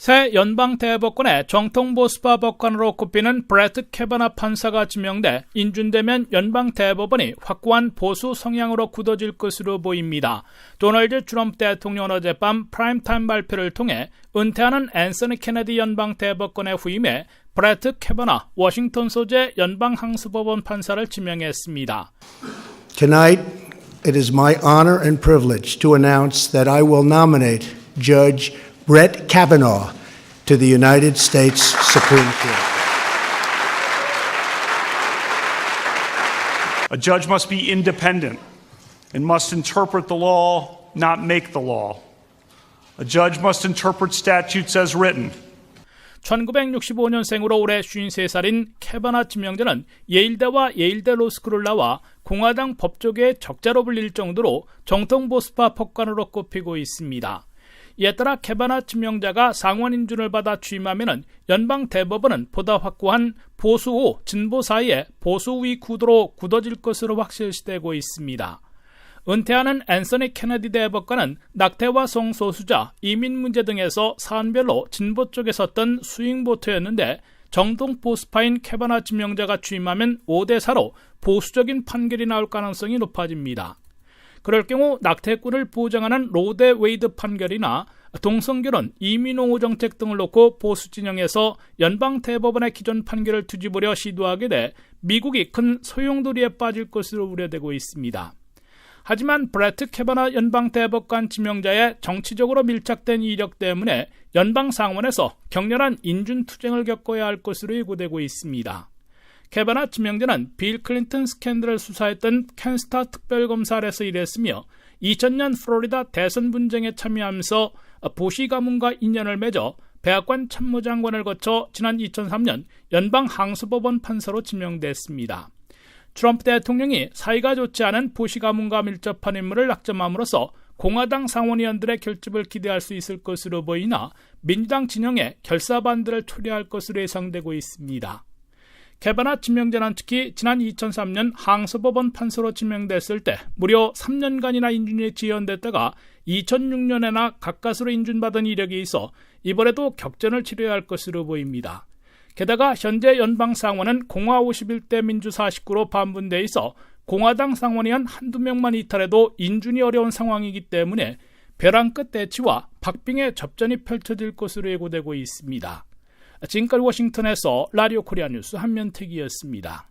새 연방 대법관의 정통 보수파 법관으로 꼽히는 브래트 캐바나 판사가 지명돼 인준되면 연방 대법원이 확고한 보수 성향으로 굳어질 것으로 보입니다. 도널드 트럼프 대통령 어젯밤 프라임타임 발표를 통해 은퇴하는 앤서니 케네디 연방 대법관의 후임에 브래트 캐바나 워싱턴 소재 연방 항소법원 판사를 지명했습니다. Tonight, it is my honor and privilege to announce that I will nominate Judge Brett Kavanaugh to the United States Supreme Court. A judge must be independent and must interpret the law, not make the law. A judge must interpret statutes as written. 1965년생으로 올해 53살인 캐바나 지명자는 예일대와 예일대 로스쿨을 나와 공화당 법조계의 적자로 불릴 정도로 정통 보수파 법관으로 꼽히고 있습니다. 이에 따라 캐바나 지명자가 상원 인준을 받아 취임하면 연방 대법원은 보다 확고한 보수호 진보 사이의 보수위 구도로 굳어질 것으로 확실시되고 있습니다. 은퇴하는 앤서니 케네디 대법관은 낙태와 성소수자, 이민 문제 등에서 사안별로 진보 쪽에 섰던 스윙보트였는데 정동 보수파인 캐바나 지명자가 취임하면 5대4로 보수적인 판결이 나올 가능성이 높아집니다. 그럴 경우 낙태권을 보장하는 로데 웨이드 판결이나 동성결혼, 이민호호 정책 등을 놓고 보수 진영에서 연방 대법원의 기존 판결을 뒤집으려 시도하게 돼 미국이 큰 소용돌이에 빠질 것으로 우려되고 있습니다. 하지만 브래트 캐바나 연방 대법관 지명자의 정치적으로 밀착된 이력 때문에 연방 상원에서 격렬한 인준 투쟁을 겪어야 할 것으로 예고되고 있습니다. 캐바나 지명자는 빌 클린턴 스캔들을 수사했던 캔스타 특별검사에서 일했으며 2000년 플로리다 대선 분쟁에 참여하면서 보시 가문과 인연을 맺어 백악관 참모장관을 거쳐 지난 2003년 연방 항소법원 판사로 지명됐습니다. 트럼프 대통령이 사이가 좋지 않은 보시 가문과 밀접한 인물을 낙점함으로써 공화당 상원의원들의 결집을 기대할 수 있을 것으로 보이나 민주당 진영의 결사반들을 초래할 것으로 예상되고 있습니다. 개바나 지명자는 특히 지난 2003년 항소법원 판사로 지명됐을 때 무려 3년간이나 인준이 지연됐다가 2006년에나 가까스로 인준받은 이력이 있어 이번에도 격전을 치러야 할 것으로 보입니다. 게다가 현재 연방 상원은 공화 51대 민주 49로 반분돼 있어 공화당 상원의원 한두 명만 이탈해도 인준이 어려운 상황이기 때문에 벼랑 끝 대치와 박빙의 접전이 펼쳐질 것으로 예고되고 있습니다. 지금까지 워싱턴에서 라디오 코리아 뉴스 한면택이었습니다.